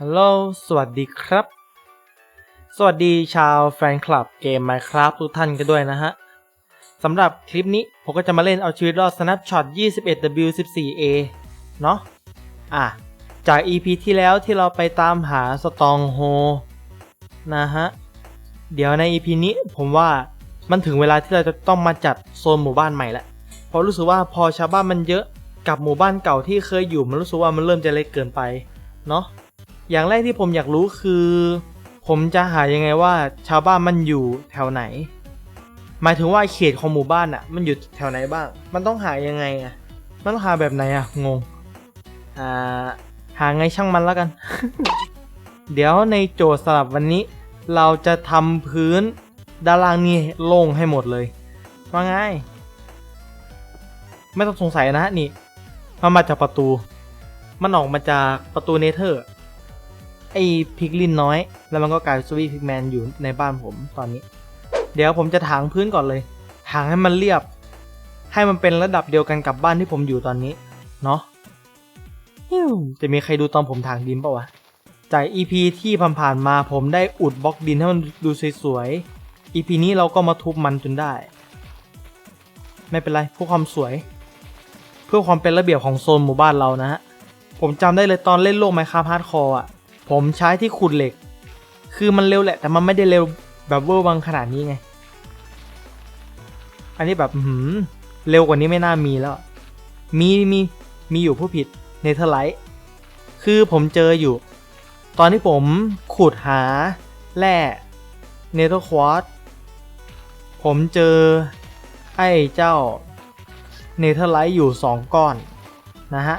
ฮัลโหล สวัสดีครับ สวัสดีชาวแฟนคลับเกม Minecraft ทุกท่านกันด้วยนะฮะ สำหรับคลิปนี้ ผมก็จะมาเล่นเอาชีวิตรอด Snapshot 21W14A เนาะอะ จาก EP ที่แล้วที่เราไปตามหาสตองโฮนะฮะ เดี๋ยวใน EP นี้ผมว่ามันถึงเวลาที่เราจะต้องมาจัดโซนหมู่บ้านใหม่ล้วเพราะรู้สึกว่าพอชาวบ้านมันเยอะกับหมู่บ้านเก่าที่เคยอยู่มันรู้สึกว่ามันเริ่มจะเล็กเกินไป เนาะ อย่างแรกที่ผมอยากรู้คือ ผมจะหายังไงว่าชาวบ้านมันอยู่แถวไหน หมายถึงว่าเขตของหมู่บ้านอะมันอยู่แถวไหนบ้าง มันต้องหายังไงอะมันต้องหาแบบไหนอะงงอ่าหาไงช่างมันแล้วกัน เดี๋ยวในโจทย์สำหรับวันนี้ เราจะทำพื้นด้านล่างนี่โล่งให้หมดเลยว่าไงไม่ต้องสงสัยนะนี่มันมาจากประตู มันออกมาจากประตูเนเธอร์ ไอพิกลินน้อย แล้วมันก็กลายเป็นสวีพิกแมนอยู่ในบ้านผมตอนนี้ เดี๋ยวผมจะถางพื้นก่อนเลย ถางให้มันเรียบ ให้มันเป็นระดับเดียวกันกับบ้านที่ผมอยู่ตอนนี้ เนาะจะมีใครดูตอนผมถางดินปะวะ จาก EP ที่ผ่านๆมาผมได้อุดบล็อกดินให้มันดูสวยๆ EP นี้เราก็มาทุบมันจนได้ ไม่เป็นไรเพื่อความสวย เพื่อความเป็นระเบียบของโซนหมู่บ้านเรานะฮะ ผมจำได้เลยตอนเล่นโลกไมค้าพาร์ดคอร์อะ ผมใช้ที่ขุดเหล็ก คือมันเร็วแหละแต่มันไม่ได้เร็วแบบเวอร์วังขนาดนี้ไง อันนี้แบบหืมเร็วกว่านี้ไม่น่ามีแล้ว มีมีมีอยู่ผู้ผิดเนเธอร์ไลท์คือผมเจออยู่ ตอนที่ผมขุดหาแร่เนเธอร์ควอตผมเจอไอ้เจ้าเนเธอร์ไลท์อยู่ 2 ก้อน นะฮะ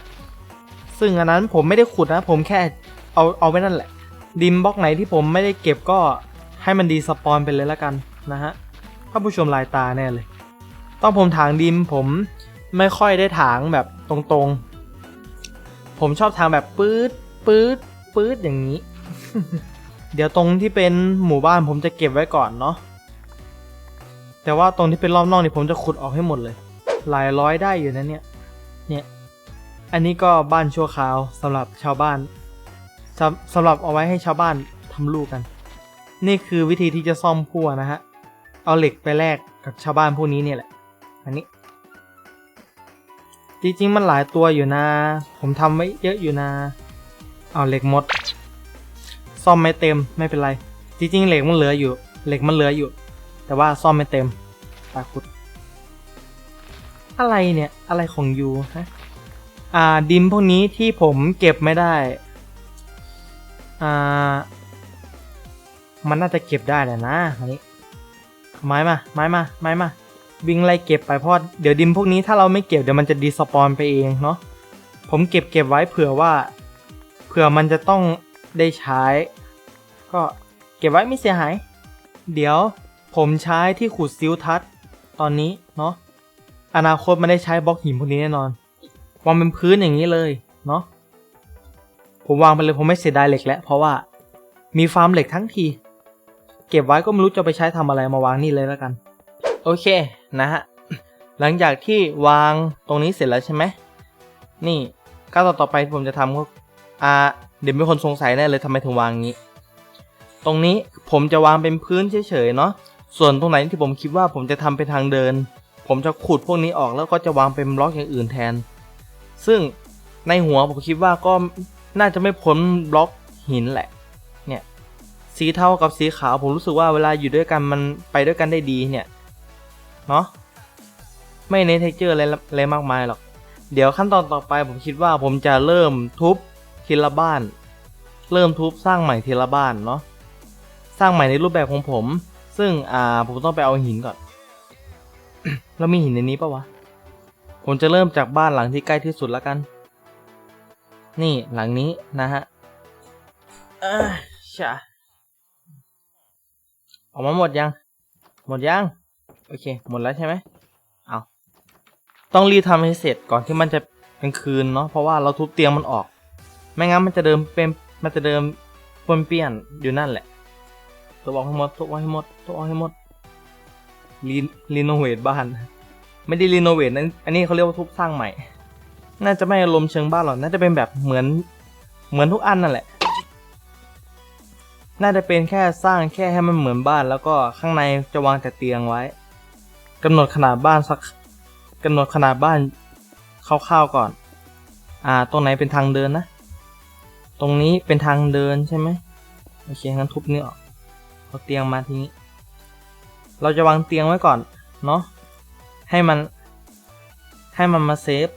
ซึ่งอันนั้นผมไม่ได้ขุดนะ ผมแค่ เอาเอาไว้นั่นแหละ ดิมบล็อกไหนที่ผมไม่ได้เก็บก็ให้มันดีสปอนไปเลยละกันนะฮะท่านผู้ชมลายตาแน่เลย ต้องผมถางดิมผมไม่ค่อยได้ถางแบบตรงๆ ผมชอบทางแบบปื๊ดปื๊ดปื๊ดอย่างนี้ เดี๋ยวตรงที่เป็นหมู่บ้านผมจะเก็บไว้ก่อนเนาะ แต่ว่าตรงที่เป็นรอบนอกนี่ผมจะขุดออกให้หมดเลย หลายร้อยได้อยู่นะเนี่ย เนี่ย อันนี้ก็บ้านชั่วคราวสำหรับชาวบ้าน สำสำหรับเอาไว้ให้ชาวบ้านทำลูกกัน นี่คือวิธีที่จะซ่อมพั่วนะฮะ เอาเหล็กไปแลกกับชาวบ้านพวกนี้เนี่ยแหละ อันนี้ จริงๆมันหลายตัวอยู่นะ ผมทำไว้เยอะอยู่นะ เอาเหล็กหมด ซ่อมไม่เต็มไม่เป็นไร จริงๆเหล็กมันเหลืออยู่ เหล็กมันเหลืออยู่ แต่ว่าซ่อมไม่เต็มตาคุด อะไรเนี่ย อะไรของยูฮะ อ่าดินพวกนี้ที่ผมเก็บไม่ได้ อ่า มันน่าจะเก็บได้แหละนะอันนี้ ไม้มา ไม้มา ไม้มา วิ่งไล่เก็บไปเพราะเดี๋ยวดินพวกนี้ถ้าเราไม่เก็บเดี๋ยวมันจะดีสปอนไปเองเนาะ ผมเก็บเก็บไว้เผื่อว่า เผื่อมันจะต้องได้ใช้ ก็เก็บไว้ไม่เสียหาย เดี๋ยวผมใช้ที่ขุดซิลทัศตอนนี้เนาะ อนาคตมันได้ใช้บล็อกหินพวกนี้แน่นอนวางเป็นพื้นอย่างนี้เลยเนาะ ผมวางไปเลยผมไม่เสียดายเหล็กแล้ว เพราะว่ามีฟาร์มเหล็กทั้งที เก็บไว้ก็ไม่รู้จะไปใช้ทำอะไรมาวางนี่เลยแล้วกัน โอเคนะฮะหลังจากที่วางตรงนี้เสร็จแล้วใช่ไหมนี่ก้าวต่อไปผมจะทำก็อ่าเดี๋ยวมีคนสงสัยแน่เลยทำไมถึงวางงี้ ตรงนี้ผมจะวางเป็นพื้นเฉยๆเนาะส่วนตรงไหนที่ผมคิดว่าผมจะทำเป็นทางเดิน ผมจะขุดพวกนี้ออกแล้วก็จะวางเป็นบล็อกอย่างอื่นแทน ซึ่งในหัวผมคิดว่าก็ น่าจะไม่พ้นบล็อกหินแหละ เนี่ย สีเทากับสีขาวผมรู้สึกว่าเวลาอยู่ด้วยกันมันไปด้วยกันได้ดีเนี่ย เนาะไม่เน้นเทคเจอร์อะไรอะไรมากมายหรอก เดี๋ยวขั้นตอนต่อไปผมคิดว่าผมจะเริ่มทุบทีละบ้าน เริ่มทุบสร้างใหม่ทีละบ้านเนาะ สร้างใหม่ในรูปแบบของผม ซึ่งอ่าผมต้องไปเอาหินก่อนแล้วมีหินในนี้ปะวะ ผมจะเริ่มจากบ้านหลังที่ใกล้ที่สุดแล้วกัน นี่หลังนี้นะฮะเอ้ยชะออกมาหมดยัง หมดยัง โอเค หมดแล้วใช่ไหมเอาต้องรีบทำให้เสร็จก่อนที่มันจะกลางคืนเนาะเพราะว่าเราทุบเตียงมันออก ไม่งั้นมันจะเดิมเป็นมันจะเดิมปนเปี้ยนอยู่นั่นแหละตัวออกให้หมดตัวออกให้หมดตัวออกให้หมดรีรีโนเวทบ้าน ไม่ได้รีโนเวทนั้นอันนี้เขาเรียกว่าทุบสร้างใหม่ น่าจะไม่อารมณ์เชิงบ้านหรอกน่าจะเป็นแบบเหมือนเหมือนทุกอันนั่นแหละ น่าจะเป็นแค่สร้างแค่ให้มันเหมือนบ้าน แล้วก็ข้างในจะวางแต่เตียงไว้กำหนดขนาดบ้านสักกำหนดขนาดบ้านคร่าวๆก่อน อ่า ตรงไหนเป็นทางเดินนะ ตรงนี้เป็นทางเดินใช่ไหมโอเคงั้นทุบนี่ออกเอาเตียงมาทีนี้ เราจะวางเตียงไว้ก่อน เนาะให้มัน ให้มันมาเซฟ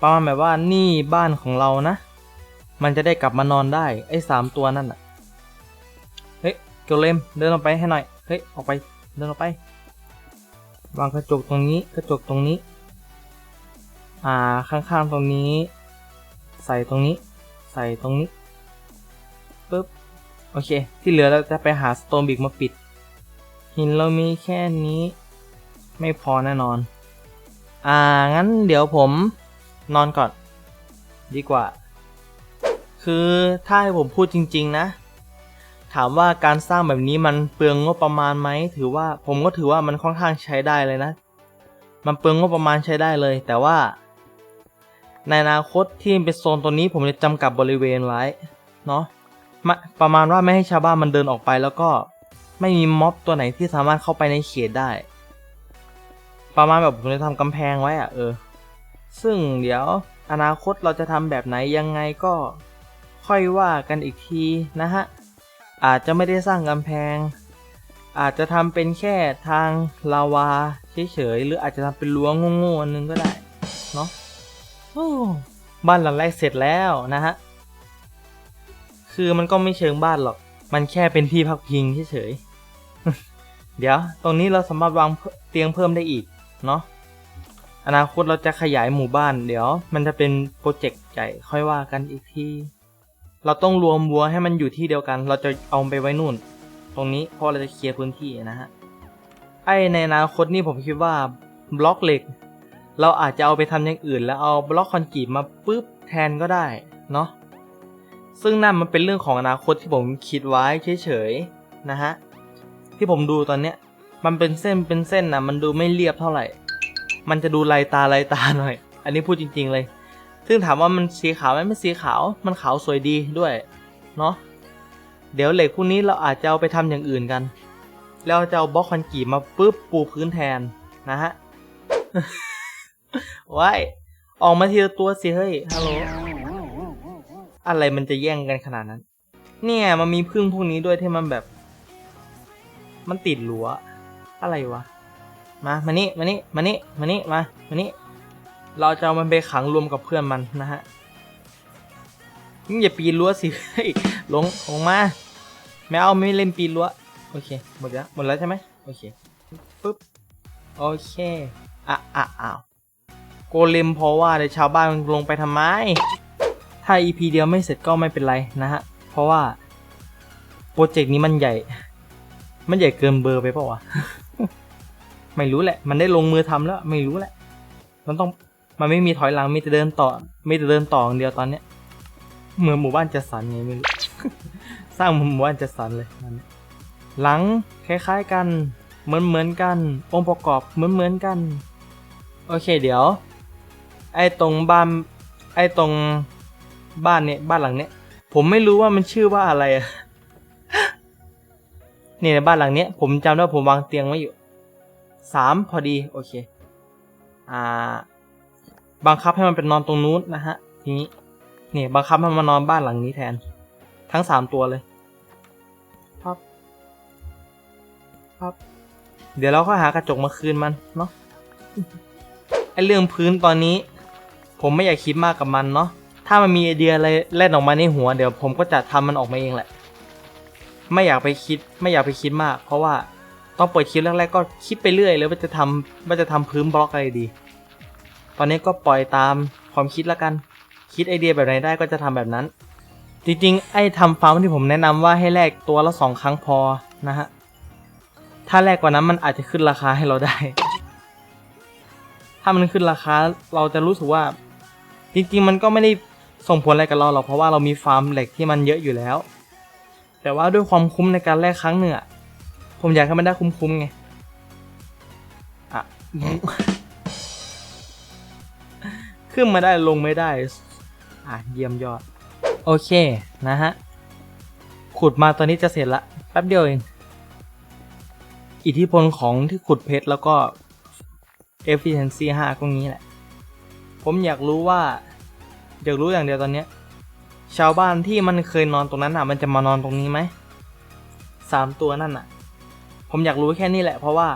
ประมาณแบบว่านี่บ้านของเรานะ มันจะได้กลับมานอนได้ไอ้สามตัวนั่นอะ เฮ้ยเกลเลมเดินออกไปให้หน่อย เฮ้ยออกไปเดินออกไป วางกระจกตรงนี้กระจกตรงนี้ อ่าข้างๆตรงนี้ ใส่ตรงนี้ ใส่ตรงนี้ปึ๊บโอเค ที่เหลือเราจะไปหาสโตนบิกมาปิด หินเรามีแค่นี้ ไม่พอแน่นอน อ่างั้นเดี๋ยวผม นอนก่อน ดีกว่า คือถ้าให้ผมพูดจริง ๆ นะ ถามว่าการสร้างแบบนี้มันเปลืองงบประมาณไหมถือว่าผมก็ถือว่ามันค่อนข้างใช้ได้เลยนะ มันเปลืองงบประมาณใช้ได้เลย แต่ว่า ในอนาคตที่เป็นโซนตัวนี้ผมจะจำกับบริเวณไว้เนาะประมาณว่าไม่ให้ชาวบ้านมันเดินออกไปแล้วก็ไม่มีม็อบตัวไหนที่สามารถเข้าไปในเขตได้ ประมาณแบบผมจะทำกำแพงไว้อะเออ ซึ่งเดี๋ยวอนาคตเราจะทำแบบไหนยังไงก็ค่อยว่ากันอีกทีนะฮะ อาจจะไม่ได้สร้างกำแพง อาจจะทำเป็นแค่ทางลาวาเฉยๆหรืออาจจะทำเป็นรั้วโง่ๆอันนึงก็ได้เนาะบ้านหลังแรกเสร็จแล้วนะฮะ คือมันก็ไม่เชิงบ้านหรอก มันแค่เป็นที่พักพิงเฉยๆเดี๋ยว ตรงนี้เราสามารถวางเตียงเพิ่มได้อีก เนาะ อนาคตเราจะขยายหมู่บ้านเดี๋ยว มันจะเป็นโปรเจกต์ใหญ่ค่อยว่ากันอีกทีเราต้องรวมวัวให้มันอยู่ที่เดียวกัน เราจะเอาไปไว้นู่น ตรงนี้เพราะเราจะเคลียร์พื้นที่นะฮะไอในอนาคตนี่ผมคิดว่าบล็อกเหล็ก เราอาจจะเอาไปทำอย่างอื่น แล้วเอาบล็อกคอนกรีตมาปุ๊บแทนก็ได้เนาะซึ่งนั่นมันเป็นเรื่องของอนาคตที่ผมคิดไว้เฉยๆนะฮะที่ผมดูตอนเนี้ยมันเป็นเส้นเป็นเส้นนะมันดูไม่เรียบเท่าไหร่ มันจะดูลายตาลายตาหน่อย อันนี้พูดจริง ๆเลย ซึ่งถามว่ามันสีขาวไหมมันสีขาว มันขาวสวยดีด้วย เนาะ เดี๋ยวเหล็กพวกนี้เราอาจจะเอาไปทำอย่างอื่นกัน แล้วจะเอาบล็อกคอนกรีตมาปุ๊บปูพื้นแทนนะฮะว้ายออกมาทีละตัวสิเฮ้ย ฮัลโหล อะไรมันจะแย่งกันขนาดนั้น เนี่ยมันมีพึ่งพวกนี้ด้วยที่มันแบบ มันติดรั้วอะไรวะ มา มานี่ มานี่ มานี่ มานี่ มา มานี่ เราจะเอามันไปขังรวมกับเพื่อนมันนะฮะอย่าปีนรั้วสิลงลงมาไม่เอาไม่เล่นปีนรั้ว โอเค หมดแล้ว หมดแล้วใช่ไหมโอเค ปึ๊บ โอเค อะอะอ้าวโกเลมเพราะว่าเดี๋ยวชาวบ้านลงไปทำไม ถ้า EP เดียวไม่เสร็จก็ไม่เป็นไรนะฮะ เพราะว่า โปรเจกต์นี้มันใหญ่ มันใหญ่เกินเบอร์ไปเปล่าวะ ไม่รู้แหละ มันได้ลงมือทำแล้ว ไม่รู้แหละ มันต้องมันไม่มีถอยหลังมีแต่เดินต่อมีแต่เดินต่ออย่างเดียวตอนเนี้ยเหมือนหมู่บ้านจัดสรรไงไม่รู้สร้างหมู่บ้านจัดสรรเลยนั่นหลังคล้ายๆกัน เหมือนเหมือนๆกัน องค์ประกอบเหมือนเหมือนๆกัน โอเคเดี๋ยว ไอ้ตรงบ้าน ไอ้ตรงบ้านเนี่ยบ้านหลังเนี้ยผมไม่รู้ว่ามันชื่อว่าอะไรอะนี่ในบ้านหลังเนี้ยผมจำได้ว่าผมวางเตียงไว้อยู่ สามพอดี โอเค อ่า บังคับให้มันเป็นนอนตรงนู้นนะฮะ ทีนี้นี่บังคับให้มันนอนบ้านหลังนี้แทน ทั้งสามตัวเลยพับพับ เดี๋ยวเราก็หากระจกมาคืนมันเนาะ ไอเรื่องพื้นตอนนี้ ผมไม่อยากคิดมากกับมันเนาะ ถ้ามันมีไอเดียอะไรแล่นออกมาในหัว เดี๋ยวผมก็จะทำมันออกมาเองแหละ ไม่อยากไปคิด ไม่อยากไปคิดมาก เพราะว่า ตองเปิดคลิปแรกๆก็คิดไปเรื่อยเลยว่าจะทำว่าจะทำพื้นบล็อกอะไรดี ตอนนี้ก็ปล่อยตามความคิดแล้วกัน คิดไอเดียแบบไหนได้ก็จะทำแบบนั้น จริงๆ ไอ้ทำฟาร์มที่ผมแนะนำว่าให้แลกตัวละสองครั้งพอนะฮะ ถ้าแลกกว่านั้นมันอาจจะขึ้นราคาให้เราได้ ถ้ามันขึ้นราคาเราจะรู้สึกว่า จริงๆ มันก็ไม่ได้ส่งผลอะไรกับเราหรอกเพราะว่าเรามีฟาร์มเหล็กที่มันเยอะอยู่แล้ว แต่ว่าด้วยความคุ้มในการแลกครั้งหนึ่งอะ ผมอยากให้มันได้คุ้มๆไง อะ ขึ้นมาได้ลงไม่ได้ อะ เยี่ยมยอด โอเค นะฮะ ขุดมาตอนนี้จะเสร็จละ แป๊บเดียวเอง อิทธิพลของที่ขุดเพชรแล้วก็ efficiency 5ก็งี้แหละ ผมอยากรู้ว่า อยากรู้อย่างเดียวตอนเนี้ย ชาวบ้านที่มันเคยนอนตรงนั้นอะ มันจะมานอนตรงนี้ไหมสามตัวนั่นอะ ผมอยากรู้แค่นี้แหละเพราะว่า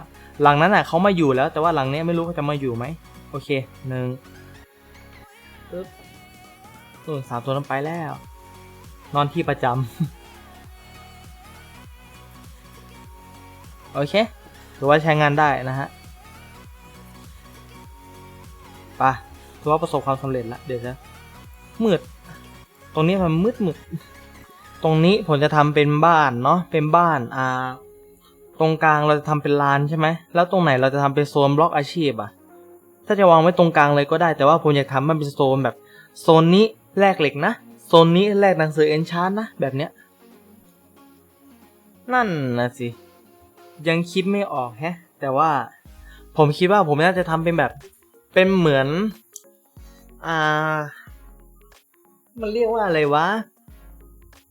หลังนั้นอะเขามาอยู่แล้ว แต่ว่าหลังเนี้ยไม่รู้เขาจะมาอยู่ไหมโอเคหนึ่งปึ๊บนู่นสามตัวนั้นไปแล้ว นอนที่ประจำโอเคถือว่าใช้งานได้นะฮะไปะถือว่าประสบความสำเร็จละเดี๋ยวจะมืด ตรงนี้มันมืดมืดตรงนี้ผมจะทำเป็นบ้านเนาะเป็นบ้านอ่า ตรงกลางเราจะทำเป็นลานใช่ไหมแล้วตรงไหนเราจะทำเป็นโซนบล็อกอาชีพอะถ้าจะวางไว้ตรงกลางเลยก็ได้แต่ว่าผมอยากทำมันเป็นโซนแบบโซนนี้แลกเหล็กนะโซนนี้แลกหนังสือเอนชานนะแบบเนี้ยนั่นนะสิยังคิดไม่ออกแฮะ แต่ว่าผมคิดว่าผมน่าจะทำเป็นแบบเป็นเหมือน อ่า มันเรียกว่าอะไรวะ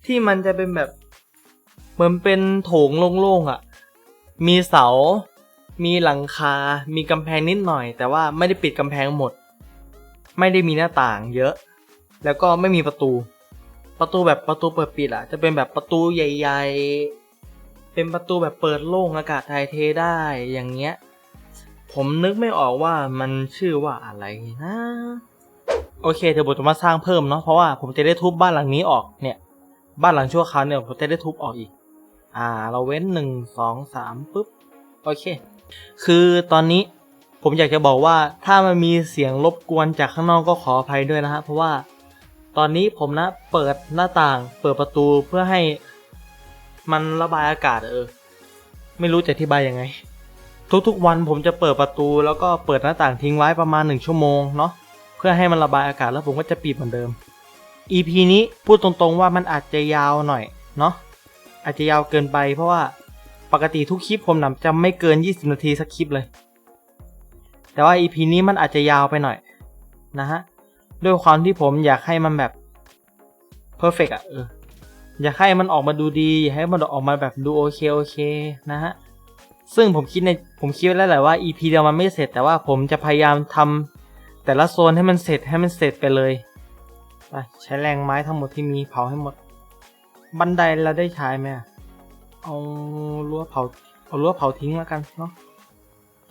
ที่มันจะเป็นแบบ เหมือนเป็นโถงโล่งๆอะ่ะ มีเสา มีหลังคา มีกำแพงนิดหน่อย แต่ว่าไม่ได้ปิดกำแพงหมด ไม่ได้มีหน้าต่างเยอะ แล้วก็ไม่มีประตู ประตูแบบประตูเปิดปิดอะ่ะจะเป็นแบบประตูใหญ่ๆ เป็นประตูแบบเปิดโล่งอากาศถ่ายเทได้อย่างเงี้ย ผมนึกไม่ออกว่ามันชื่อว่าอะไรนะโอเคเดี๋ยวผมจะมาสร้างเพิ่มเนาะเพราะว่าผมจะได้ทุบบ้านหลังนี้ออกเนี่ย บ้านหลังชั่วคราวเนี่ยผมจะได้ทุบออกอีก อ่า เราเว้นหนึ่งสองสามปุ๊บ โอเค คือตอนนี้ผมอยากจะบอกว่าถ้ามันมีเสียงรบกวนจากข้างนอกก็ขออภัยด้วยนะฮะ เพราะว่าตอนนี้ผมนะเปิดหน้าต่างเปิดประตูเพื่อให้มันระบายอากาศเออ ไม่รู้จะอธิบายยังไง ทุกๆวันผมจะเปิดประตูแล้วก็เปิดหน้าต่างทิ้งไว้ประมาณหนึ่งชั่วโมงเนาะเพื่อให้มันระบายอากาศแล้วผมก็จะปิดเหมือนเดิม EP นี้พูดตรงๆว่ามันอาจจะยาวหน่อยเนาะ อาจจะยาวเกินไป เพราะว่าปกติทุกคลิปผมนำจะไม่เกิน 20 นาทีสักคลิปเลย แต่ว่า EP นี้มันอาจจะยาวไปหน่อยนะฮะด้วยความที่ผมอยากให้มันแบบ perfect อะเอออยากให้มันออกมาดูดี อยากให้มันออกมาแบบดูโอเคโอเคนะฮะซึ่งผมคิดในผมคิดไว้แล้วแหละว่า EP เดียวมันไม่เสร็จ แต่ว่าผมจะพยายามทำแต่ละโซนให้มันเสร็จให้มันเสร็จไปเลยไปใช้แรงไม้ทั้งหมดที่มีเผาให้หมด บันไดเราได้ใช้ไหมเอารั้วเผาเอารั้วเผาทิ้งแล้วกันเนาะ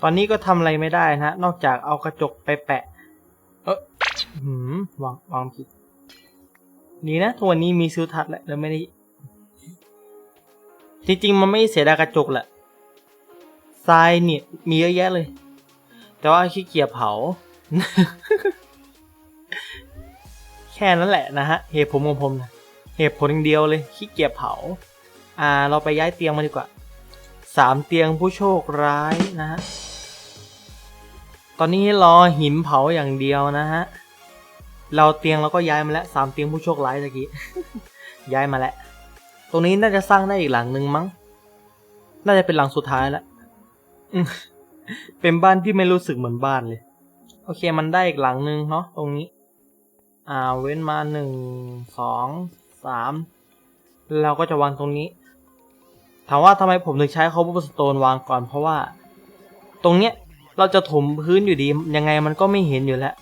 ตอนนี้ก็ทำอะไรไม่ได้นะฮะนอกจากเอากระจกไปแปะ เออหืมวางวางผิดนี่นะทุกวันนี้มีซิลทัศน์แหละแล้วไม่ได้จริงๆ มันไม่เสียดายกระจกแหละทรายเนี่ยมีเยอะแยะเลย แต่ว่าขี้เกียจเผา แค่นั้นแหละนะฮะเหตุผลของผมนะ เหตุผลอย่างเดียวเลยขี้เกียจเผา อ่า เราไปย้ายเตียงมาดีกว่าสามเตียงผู้โชคร้ายนะฮะ ตอนนี้รอหินเผาอย่างเดียวนะฮะ เราเตียงเราก็ย้ายมาแล้วสามเตียงผู้โชคร้ายตะกี้ ย้ายมาแล้ว ตรงนี้น่าจะสร้างได้อีกหลังหนึ่งมั้ง น่าจะเป็นหลังสุดท้ายแล้ว เป็นบ้านที่ไม่รู้สึกเหมือนบ้านเลย โอเคมันได้อีกหลังหนึ่งเนาะตรงนี้ อ่า เว้นมาหนึ่งสอง สามเราก็จะวางตรงนี้ ถามว่าทำไมผมถึงใช้ cobblestone วางก่อนเพราะว่า ตรงเนี้ยเราจะถมพื้นอยู่ดี ยังไงมันก็ไม่เห็นอยู่แล้ว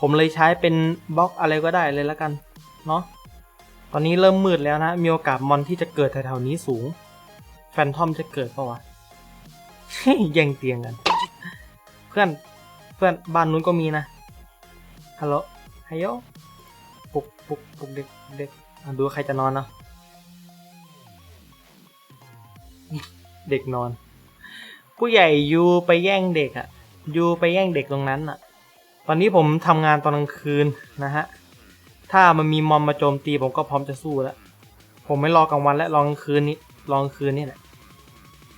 ผมเลยใช้เป็นบล็อกอะไรก็ได้เลยแล้วกันเนาะตอนนี้เริ่มมืดแล้วนะ มีโอกาสมอนที่จะเกิดแถวๆนี้สูง แฟนทอมจะเกิดปะวะแย่งเตียงกัน เพื่อนเพื่อนบ้านนู้นก็มีนะฮัลโหลฮัลโหลปลุกปลุกปลุกเด็กเด็ก ดูใครจะนอนเนาะเด็กนอน ผู้ใหญ่ยูไปแย่งเด็กอะยูไปแย่งเด็กตรงนั้นอะตอนนี้ผมทำงานตอนกลางคืนนะฮะ ถ้ามันมีมอมมาโจมตีผมก็พร้อมจะสู้แล้ว ผมไม่รอกลางวันและรอกลางคืนนี้รอกลางคืนนี่แหละ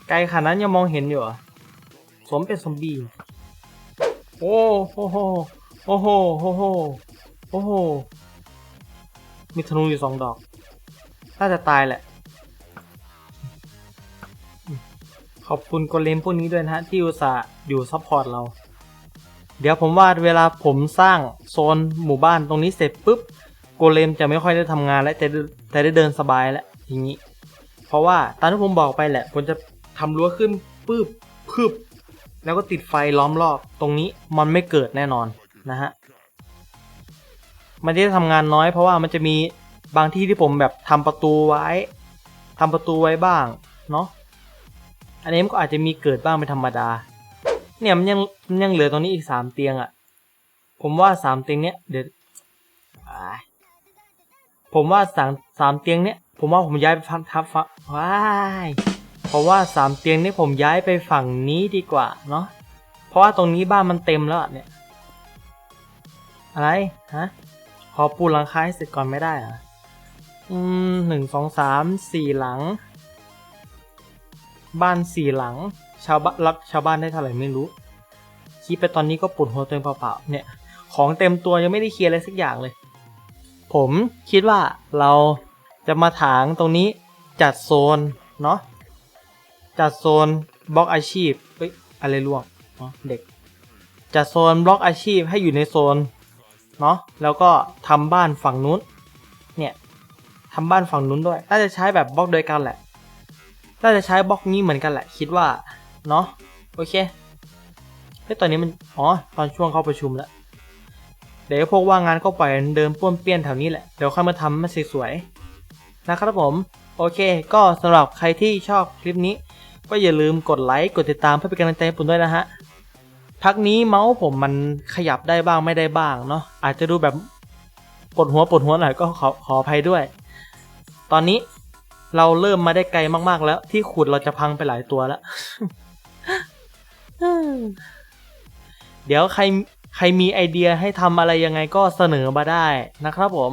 ไกลขนาดนั้นยังมองเห็นอยู่เหรอสมเป็นซอมบี้โอ้โหโหโอ้โหโหโหโอ้โห มีธนูอยู่สองดอก น่าจะตายแหละ ขอบคุณโกเลมพวกนี้ด้วยนะฮะ ที่อุตส่าห์อยู่ซัพพอร์ตเรา เดี๋ยวผมว่าเวลาผมสร้างโซนหมู่บ้านตรงนี้เสร็จปุ๊บโกเลมจะไม่ค่อยได้ทำงานและจะได้เดินสบายแล้วทีนี้ เพราะว่าตามที่ผมบอกไปแหละผมจะทำรั้วขึ้นปืบคืบแล้วก็ติดไฟล้อมรอบ ตรงนี้มันไม่เกิดแน่นอนนะฮะ มันจะทำงานน้อยเพราะว่ามันจะมีบางที่ที่ผมแบบทำประตูไว้ทำประตูไว้บ้างเนาะอันนี้มันก็อาจจะมีเกิดบ้างเป็นธรรมดา เนี่ยมันยังมันยังเหลือตรงนี้อีกสามเตียงอะ่ะ ผมว่าสามเตียงเนี้ยเดี๋ยวผมว่าสามสามเตียงเนี้ยผมว่าผมย้ายไปฟังทับฟังว้ายเพราะว่าสามเตียงนี้ผมย้ายไปฝั่งนี้ดีกว่าเนาะเพราะว่าตรงนี้บ้านมันเต็มแล้วเนี่ย อะไรฮะ ขอปูหลังคาให้เสร็จก่อนไม่ได้เหรออืมหนึ่งสองสามสี่หลัง บ้านสี่หลัง ชาวบ้านรับชาวบ้านได้เท่าไหร่ไม่รู้ คิดไปตอนนี้ก็ปวดหัวตัวเองเปล่าๆเนี่ย ของเต็มตัวยังไม่ได้เคลียร์อะไรสักอย่างเลย ผมคิดว่าเราจะมาถางตรงนี้จัดโซนเนาะจัดโซนบล็อกอาชีพเฮ้ยอะไรล่วงเนาะเด็กจัดโซนบล็อกอาชีพให้อยู่ในโซน เนาะแล้วก็ทำบ้านฝั่งนู้น เนี่ยทำบ้านฝั่งนู้นด้วย น่าจะใช้แบบบล็อกเดียวกันแหละ น่าจะใช้บล็อกนี้เหมือนกันแหละ คิดว่า เนาะโอเคเฮ้ยตอนนี้มัน อ๋อ ตอนช่วงเข้าประชุมแล้ว เดี๋ยวพวกว่างงานก็ปล่อยเดินป้วนเปี้ยนแถวนี้แหละ เดี๋ยวค่อยมาทำมันสวยๆ นะครับผม โอเค ก็สำหรับใครที่ชอบคลิปนี้ ก็อย่าลืมกดไลค์ กดติดตามเพื่อเป็นกำลังใจให้ผมด้วยนะฮะ พักนี้เมาส์ผมมันขยับได้บ้างไม่ได้บ้างเนาะอาจจะดูแบบปวดหัวปวดหัวหน่อยก็ขอขออภัยด้วย ตอนนี้เราเริ่มมาได้ไกลมากๆแล้ว ที่ขุดเราจะพังไปหลายตัวแล้ว เดี๋ยวใครใครมีไอเดียให้ทำอะไรยังไงก็เสนอมาได้นะครับผม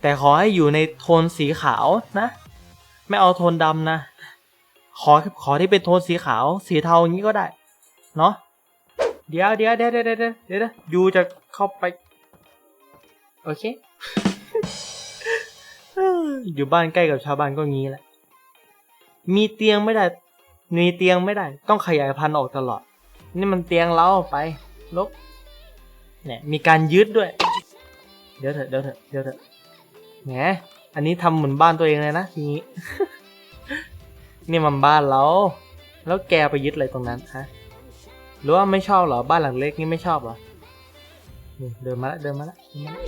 แต่ขอให้อยู่ในโทนสีขาวนะ ไม่เอาโทนดำนะ ขอขอที่เป็นโทนสีขาว สีเทาอย่างนี้ก็ได้ เนาะ เดี๋ยวเดี๋ยวเดี๋ยวเดี๋ยวเดี๋ยวเดี๋ยวยูจะเข้าไป โอเค อยู่บ้านใกล้กับชาวบ้านก็งี้แหละ มีเตียงไม่ได้ มีเตียงไม่ได้ ต้องขยายพันธุ์ออกตลอด นี่มันเตียงเล้าไป ลบ เนี่ย มีการยึดด้วย เดี๋ยวเถอะ เดี๋ยวเถอะ เดี๋ยวเถอะ แหม อันนี้ทำเหมือนบ้านตัวเองเลยนะทีนี้ นี่มันบ้านเรา แล้วแกไปยึดอะไรตรงนั้นฮะ หรือว่าไม่ชอบเหรอ บ้านหลังเล็กนี่ไม่ชอบเหรอนี่เดินมาละเดินมาแล้วเดินมาแล้ว